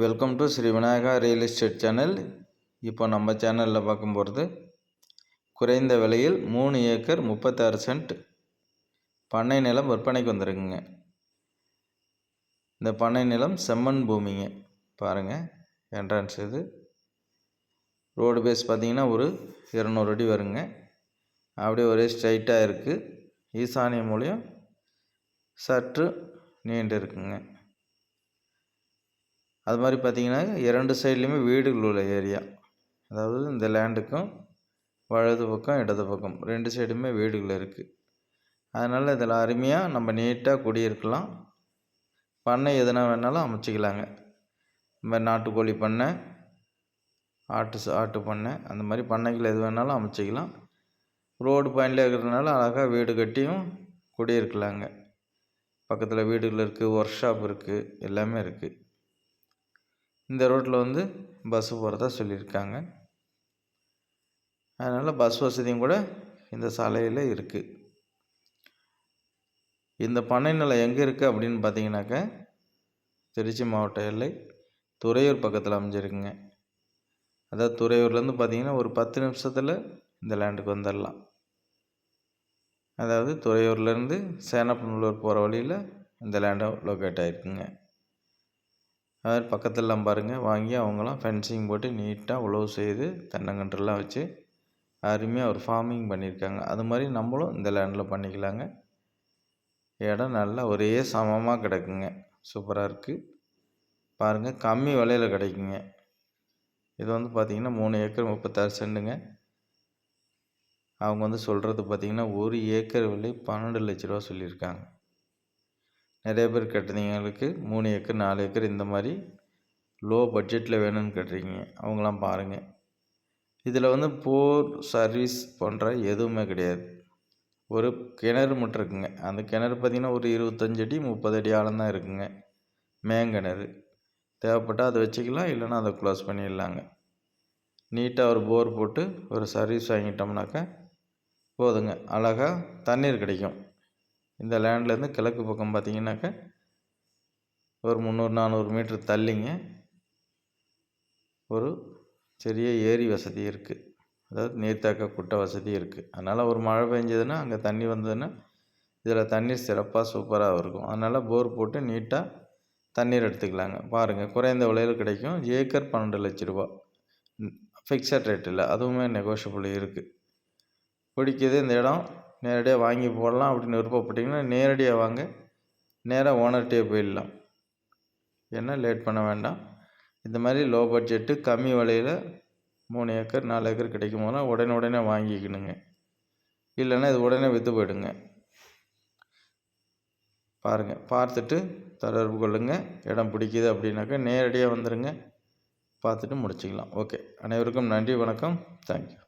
Welcome to Sri Vinayaka real estate channel இப்போ நம்ம சேனலில் பார்க்கும் போகிறது குறைந்த விலையில் மூணு ஏக்கர் முப்பத்தாறு சென்ட் பண்ணை நிலம் விற்பனைக்கு வந்திருக்குங்க. இந்த பண்ணை நிலம் செம்மண் பூமிங்க. பாருங்கள் என்ட்ரன்ஸ் இது. ரோடு பேஸ் பார்த்திங்கன்னா ஒரு இரநூறு அடி வருங்க. அப்படியே ஒரே ஸ்ட்ரைட்டாக இருக்குது ஈசானிய மூலியம் சற்று நீண்டு இருக்குங்க. அது மாதிரி பார்த்திங்கன்னா இரண்டு சைட்லேயுமே வீடுகள் உள்ள ஏரியா. அதாவது இந்த லேண்டுக்கும் வலது பக்கம் இடது பக்கம். ரெண்டு சைடுமே வீடுகள் இருக்குது அதனால் இதில் அருமையாக நம்ம நீட்டாக குடியிருக்கலாம். பண்ணை எதுனா வேணாலும் அமைச்சிக்கலாங்க. இந்த மாதிரி நாட்டுக்கோழி பண்ணை ஆட்டு ஆட்டு பண்ணை அந்த மாதிரி பண்ணைகள் எது வேணாலும் அமைச்சிக்கலாம். ரோடு பாயிண்டில் இருக்கிறதுனால அழகாக வீடு கட்டியும் குடியிருக்கலாங்க. பக்கத்தில் வீடுகள் இருக்குது ஒர்க் ஷாப் இருக்குது எல்லாமே இருக்குது இந்த ரோட்டில் வந்து பஸ்ஸு போகிறதா சொல்லியிருக்காங்க. அதனால் பஸ் வசதியும் கூட இந்த சாலையில் இருக்குது இந்த பண்ணை நிலம் எங்கே இருக்குது அப்படின்னு பார்த்தீங்கன்னாக்க திருச்சி மாவட்ட எல்லை துறையூர் பக்கத்தில் அமைஞ்சிருக்குங்க. அதாவது துறையூர்லேருந்து பார்த்தீங்கன்னா ஒரு பத்து நிமிஷத்தில் இந்த லேண்டுக்கு வந்துடலாம். அதாவது துறையூர்லேருந்து சேனப்பநல்லூர் போகிற வழியில் இந்த லேண்டை லொக்கேட் ஆகிருக்குங்க அது பக்கத்துலலாம் பாருங்கள் வாங்கி அவங்களாம் ஃபென்சிங் போட்டு நீட்டாக உழவு செய்து தென்னங்கன்றுலாம் வச்சு அருமையாக ஒரு ஃபார்மிங் பண்ணியிருக்காங்க. அது மாதிரி நம்மளும் இந்த லேண்டில் பண்ணிக்கலாங்க. இடம் நல்லா ஒரே சமமாக கிடக்குங்க. சூப்பராக இருக்குது பாருங்கள் கம்மி விலையில் கிடைக்குங்க. இது வந்து பார்த்திங்கன்னா மூணு ஏக்கர் முப்பத்தாறு சென்ட்டுங்க அவங்க வந்து சொல்கிறது பார்த்திங்கன்னா ஒரு ஏக்கர் விலை பன்னெண்டு லட்ச ரூபா சொல்லியிருக்காங்க. நிறைய பேர் கட்டுறீங்களுக்கு மூணு ஏக்கர் நாலு ஏக்கர் இந்த மாதிரி லோ பட்ஜெட்டில் வேணும்னு கேட்டிருக்கீங்க. அவங்களாம் பாருங்கள் இதில் வந்து போர் சர்வீஸ் போன்ற எதுவுமே கிடையாது. ஒரு கிணறு மட்டும் இருக்குங்க. அந்த கிணறு பார்த்திங்கன்னா ஒரு இருபத்தஞ்சு அடி முப்பது அடி ஆழம் தான் இருக்குங்க. மேங்கிணறு தேவைப்பட்டால் அதை வச்சுக்கலாம் இல்லைன்னா அதை க்ளோஸ் பண்ணிடலாங்க. நீட்டாக ஒரு போர் போட்டு ஒரு சர்வீஸ் வாங்கிட்டோம்னாக்கா போதுங்க. அழகாக தண்ணீர் கிடைக்கும். இந்த லேண்ட்லேருந்து கிழக்கு பக்கம் பார்த்தீங்கன்னாக்கா ஒரு முந்நூறு நானூறு மீட்ரு தள்ளிங்க. ஒரு சிறிய ஏரி வசதி இருக்குது அதாவது நீர்த்தாக்க குட்டை வசதி இருக்குது அதனால் ஒரு மழை பெஞ்சதுன்னா அங்கே தண்ணி வந்ததுன்னா இதில் தண்ணீர் சிறப்பாக சூப்பராக இருக்கும். அதனால் போர் போட்டு நீட்டாக தண்ணீர் எடுத்துக்கலாங்க. பாருங்கள் குறைந்த விலையில் கிடைக்கும். ஏக்கர் பன்னெண்டு லட்ச ரூபா. ஃபிக்ஸட் ரேட் இல்லை. அதுவுமே நெகோஷியபிள் இருக்குது பிடிக்குது இந்த இடம். நேரடியாக வாங்கி போடலாம் அப்படின்னு விருப்பப்பட்டிங்கன்னா நேரடியாக வாங்க. நேராக ஓனர்கிட்டே போயிடலாம். ஏன்னா லேட் பண்ண வேண்டாம். இந்த மாதிரி லோ பட்ஜெட்டு கம்மி விலையில் மூணு ஏக்கர் நாலு ஏக்கர் கிடைக்கும் போதெல்லாம் உடனே உடனே வாங்கிக்கணுங்க. இல்லைன்னா இது உடனே விற்று போயிடுங்க. பாருங்கள் பார்த்துட்டு தொடர்பு கொள்ளுங்கள் இடம் பிடிக்குது அப்படின்னாக்கா நேரடியாக வந்துடுங்க பார்த்துட்டு முடிச்சுக்கலாம். ஓகே அனைவருக்கும் நன்றி வணக்கம். தேங்க்யூ.